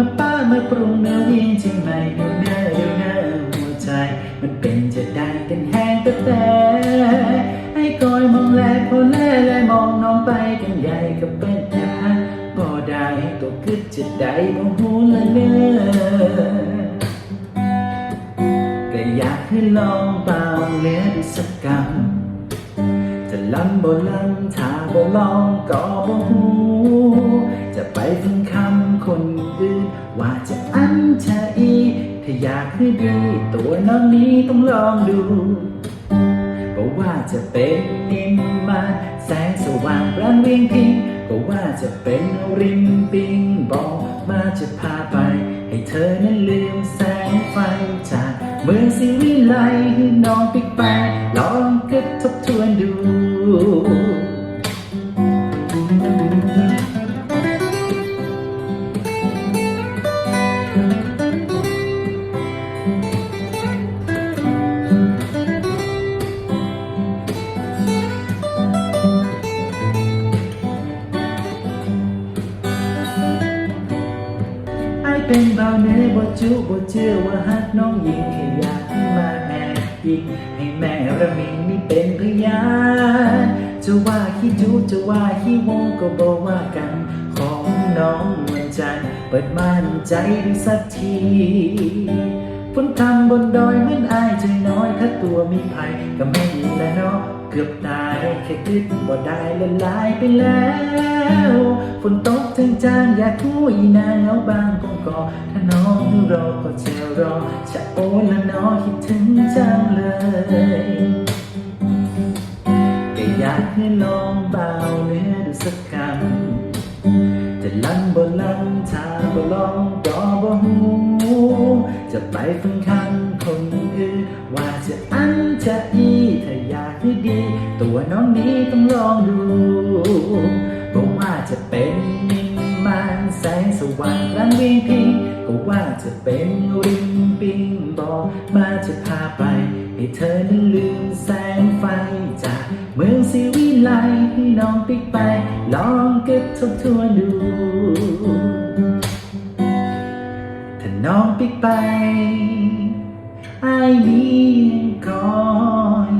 มาปรุงเนื้อวียงเชียงใหม่ดูเนื้อดูเนื้อหัวใจ มันเป็นจะได้กันแห้งแต่แต่ให้คอยมองแลพอแลแลมองน้องไปกันใหญ่ก็เป็นแต่ฮักบ่ได้ตัวคิดจะได้บ่หูละเนื้อก็อยากให้ลองเป่าเนื้อดสักกำจะลำบ่ลำถ้าบ่ลองก็บ่หูจะไปฟังคำ คนอื่น ว่าจะอันจะอีถ้าอยากให้ดี ตัวน้องนี้ต้องลองดูก็ว่าจะเป็นนิมมานแสงสว่างร้านเวียงพิงก็ว่าจะเป็นริมปิงบอกมาจะพาไป ให้เธอนั้นลืมแสงไฟจากเมืองสิวิไลให้น้องปิกแปลองก็บทบทวนดู เป็นเบาเนื้อบ่จูบ่เชื่อว่าฮักน้องยิงแค่อยากมาแอบยิงให้แม่ระมิงนี่เป็นพยานจะว่าขี้จูจะว่าขี้โมก็บอกว่ากันของน้องวันจันเปิดม่านใจดูสักทีฝนทำบนดอยเหมือนอายใจน้อยถ้าตัวมีภัยก็ไม่มีแล้วเนาะเกือบตายแค่คิดบ่ได้ละลายไปแล้ว ฝนตกถึงจางอยากคู่อีนางเอาบาง กอถ้าน้องรอก็จะรอ จะโอนละน้อคิดถึงจังเลยก็อยากให้ลองเบาเนื้อดูสักคำจะลังบ่ลังถ้าบ่ลองก็บ่หูจะไปฟังคำคนอื่นว่าจะอันจะอีถ้าอยากให้ดี ตัวน้องนี้ต้องลองดูบอกว่าจะเป็นนิมานแสงสว่างรังวียงพิงก็ว่าจะเป็นริมปิงบอกมาจะพาไป ให้เธอนั้นลืมแสงไฟจากเมืองสิวิไลให้น้องปิกไป ลองเก็บทบทวนดู ถ้าน้องปิกไปไอ้ายนี้ยังคอยอยู่